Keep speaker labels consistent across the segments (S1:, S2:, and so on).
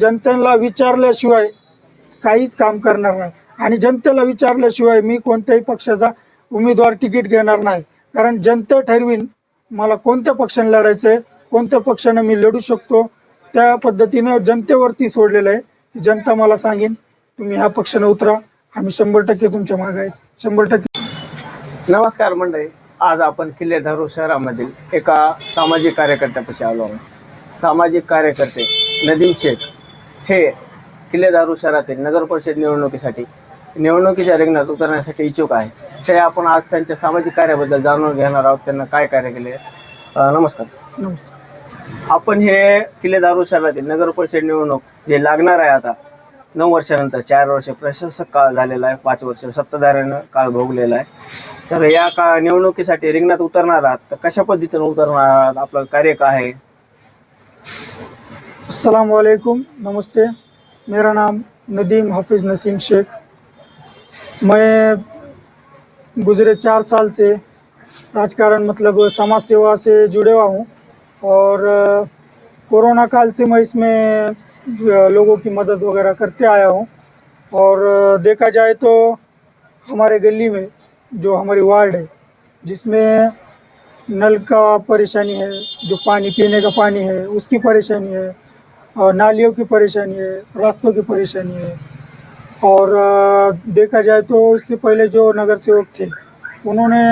S1: जनतेला विचारल्याशिवाय काहीच काम करणार नाही. आणि जनतेला विचारल्याशिवाय मी कोणत्याही पक्षाचा उमेदवार तिकीट घेणार नाही. कारण जनता ठरवीन मला कोणत्या पक्षाने लढायचं आहे कोणत्या पक्षानं मी लढू शकतो त्या पद्धतीनं जनतेवरती सोडलेलं आहे. की जनता मला सांगेन तुम्ही ह्या पक्षाने उतरा. आम्ही शंभर टक्के तुमच्या मागे आहेत. शंभर टक्के.
S2: नमस्कार मंडळी. आज आपण किल्ले धारू शहरामधील एका सामाजिक कार्यकर्त्यापाशी आलो आहोत. सामाजिक कार्यकर्ते नदीम शेख. हे किल्ले धारूर शहरातील नगर परिषद निवडणुकीसाठी. निवडणुकीच्या रिंगणात उतरण्यासाठी इच्छुक आहे ते आपण आज त्यांच्या सामाजिक कार्याबद्दल जाणून घेणार आहोत. त्यांना काय कार्य केले? नमस्कार. आपण हे किल्ले दारू शहरातील नगर परिषद निवडणूक जे लागणार आहे आता नऊ वर्षानंतर चार वर्ष प्रशासक काळ झालेला आहे पाच वर्ष सत्ताधाऱ्यानं काळ भोगलेला आहे. तर या का निवडणुकीसाठी रिंगणात उतरणार आहात तर कशा पद्धतीनं उतरणार आहात? आपलं कार्य काय आहे?
S1: अस्सलाम वालेकुम नमस्ते। मेरा नाम नदीम हाफिज़ नसीम शेख। मैं गुज़रे चार साल से राजकारण मतलब समाज सेवा से जुड़े हुआ हूँ और कोरोना काल से मैं इसमें लोगों की मदद वगैरह करते आया हूँ। और देखा जाए तो हमारे गली में जो हमारी वार्ड है, जिसमें नल का परेशानी है, जो पानी पीने का पानी है, उसकी परेशानी है और नालियों की परेशानी है रास्तों की परेशानी है। और देखा जाए तो इससे पहले जो नगर सेवक थे उन्होंने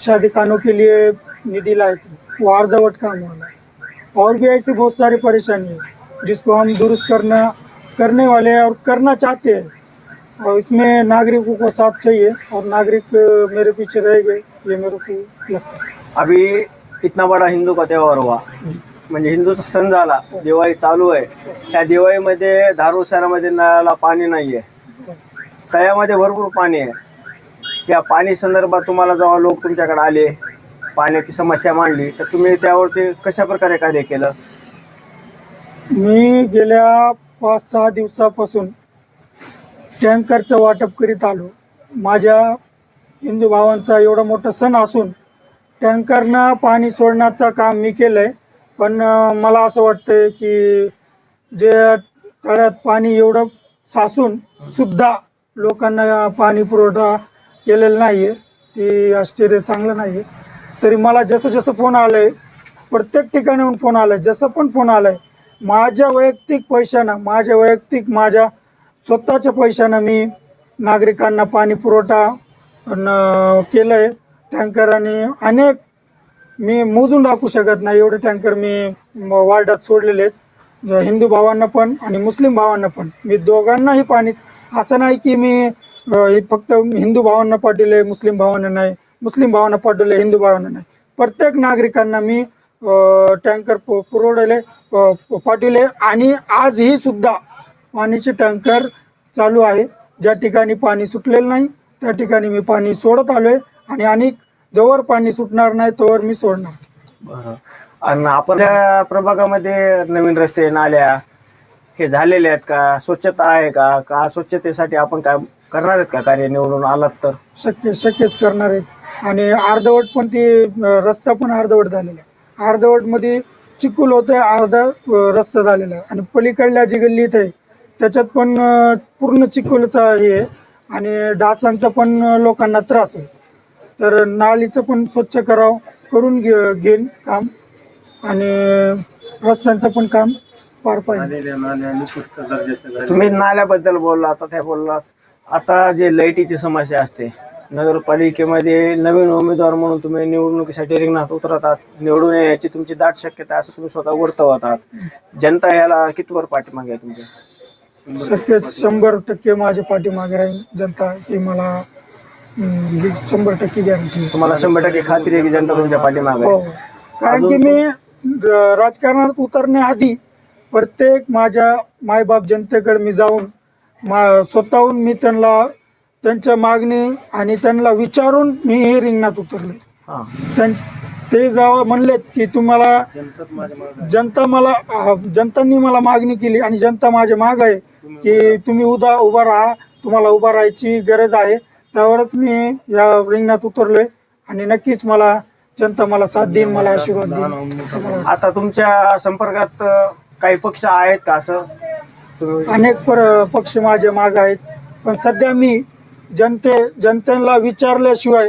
S1: शादी खानों के लिए निधि लाए थे वो अर्धवट काम हुआ है। और भी ऐसी बहुत सारी परेशानी है जिसको हम दुरुस्त करना करने वाले हैं और करना चाहते हैं। और इसमें नागरिकों को साथ चाहिए और नागरिक मेरे पीछे रह गए ये मेरे को लगता है।
S2: अभी इतना बडा हिंदू का त्योहार हुआ? म्हणजे हिंदूचा सण झाला दिवाळी चालू आहे. त्या दिवाळीमध्ये धारूर शहरामध्ये नळाला पाणी नाही आहे तळ्यामध्ये भरपूर पाणी आहे. या पाणी संदर्भात तुम्हाला जेव्हा लोक तुमच्याकडे आले पाण्याची समस्या मांडली तर तुम्ही त्यावरती कशा प्रकारे कार्य केलं?
S1: मी गेल्या पाच सहा दिवसापासून टँकरचं वाटप करीत आलो. माझ्या हिंदू भावांचा एवढा मोठा सण असून टँकरनं पाणी सोडण्याचं काम मी केलं आहे पण मला असं वाटतंय की जे तळ्यात पाणी एवढं सासून सुद्धा लोकांना पाणी पुरवठा केलेला नाही आहे ते आश्चर्य चांगलं नाही आहे तरी मला जसं जसं फोन आलं आहे प्रत्येक ठिकाणाहून फोन आलाय जसं पण फोन आलाय माझ्या वैयक्तिक पैशानं माझ्या वैयक्तिक माझ्या स्वतःच्या पैशानं मी नागरिकांना पाणी पुरवठा केलं केलंय. टँकर आणि अनेक मी मोजून टाकू शकत नाही. एवढे टँकर मी वार्डात सोडलेले आहेत. हिंदू भावांना पण आणि मुस्लिम भावांना पण. मी दोघांनाही पाणी असं नाही की मी हे फक्त हिंदू भावांना पाठवले मुस्लिम भावांना नाही. मुस्लिम भावांना पाठवले हिंदू भावांना नाही. प्रत्येक नागरिकांना मी टँकर पु- पुरवलेले पाठवले आणि आजही सुद्धा पाण्याचे टँकर चालू आहे. ज्या ठिकाणी पाणी सुटलेलं नाही त्या ठिकाणी मी पाणी सोडत आलोय आणि अनेक जोवर पाणी सुटणार नाही तोवर मी सोडणार.
S2: बरं. आणि आपल्या प्रभागामध्ये नवीन रस्ते नाल्या हे झालेले आहेत का? स्वच्छता आहे का? का स्वच्छतेसाठी आपण काय करणार आहेत का कार्य निवडून आलात तर?
S1: शक्य शक्यच करणार आहेत. आणि अर्धवट पण ती अ, रस्ता पण अर्धवट झालेला आहे. अर्धवटमध्ये चिखल होतं अर्धा अ, रस्ता झालेला आहे. आणि पलीकडल्या जी गल्लीत आहे त्याच्यात पण अ, पूर्ण चिखलचा हे आहे. आणि डासांचा पण अ, लोकांना त्रास आहे. तर नालीचं पण स्वच्छ करावं करून घे घेईन काम. आणि रस्त्यांचं पण काम पार पाहिजे
S2: तुम्ही नाल्याबद्दल बोलला आता ते बोललात आता जे लाईटीची समस्या असते नगरपालिकेमध्ये नवीन उमेदवार म्हणून तुम्ही निवडणुकीसाठी रिंगणात उतरतात निवडून येण्याची तुमची दाट शक्यता आहे असं तुम्ही स्वतः वर्तवत आहात जनता याला कितवर पाठीमागे आहे तुमच्या
S1: शक्यच शंभर टक्के माझ्या पाठीमागे राहील जनता ही मला ही शंभर टक्के गॅरंटी
S2: तुम्हाला शंभर टक्के खात्री आहे की जनता तुमच्या पाठीमागे
S1: हो.
S2: आहे
S1: कारण की मी र- राजकारणात उतरण्याआधी प्रत्येक माझ्या मायबाप जनतेकडे मी जाऊन मा स्वतःहून मी त्यांना त्यांच्या मागणी आणि त्यांना विचारून मी हे रिंगणात उतरले.
S2: हा.
S1: त्यां- ते जेव्हा म्हणलेत की तुम्हाला जनता मला जनतांनी मला मागणी केली आणि जनता माझ्या माग आहे की तुम्ही उदा उभा राहा तुम्हाला उभा राहायची गरज आहे. त्यावरच मी या रिंगणात उतरलोय. आणि नक्कीच मला जनता मला साथ देईन मला आशीर्वाद देईन असं मला वाटतं.
S2: आता तुमच्या संपर्कात अं, काही पक्ष आहेत का असं? तुम्ही
S1: अनेक पर पक्ष माझे माग आहेत. पण सध्या मी जनते जनतेला विचारल्याशिवाय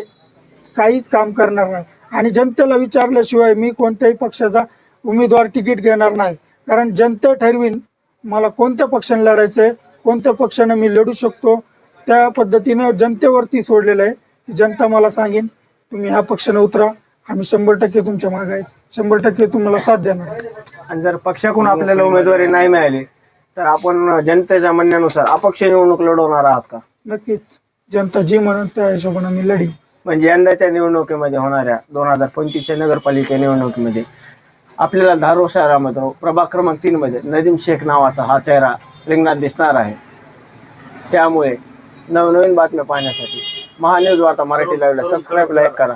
S1: काहीच काम करणार नाही. आणि जनतेला विचारल्याशिवाय मी कोणत्याही पक्षाचा उमेदवार तिकीट घेणार नाही. कारण जनते ठरवीन मला कोणत्या पक्षाने लढायचं आहे कोणत्या पक्षाने मी लढू शकतो. त्या पद्धतीनं जनतेवरती सोडलेलं आहे. की जनता मला सांगेन तुम्ही ह्या पक्षाने उतरा. आम्ही शंभर टक्के तुमच्या मागे आहेत. शंभर टक्के तुम्हाला साथ देणार
S2: आणि जर पक्षाकडून आपल्याला उमेदवारी नाही मिळाली तर आपण जनतेच्या म्हणण्यानुसार अपक्ष निवडणूक लढवणार आहात का?
S1: नक्कीच. जनता जी म्हणून त्या हिशोबाने मी लढी
S2: म्हणजे यंदाच्या निवडणुकीमध्ये होणाऱ्या दोन हजार पंचवीसच्या नगरपालिका निवडणुकीमध्ये आपल्याला धारोर शहरामध्ये प्रभाग क्रमांक तीन मध्ये नदीम शेख नावाचा हा चेहरा रिंगणात दिसणार आहे. त्यामुळे नवनवीन बातम्या पाहण्यासाठी महान्यूज वार्ता मराठी लाईव्हला सबस्क्राईब लाईक करा.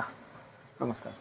S2: नमस्कार.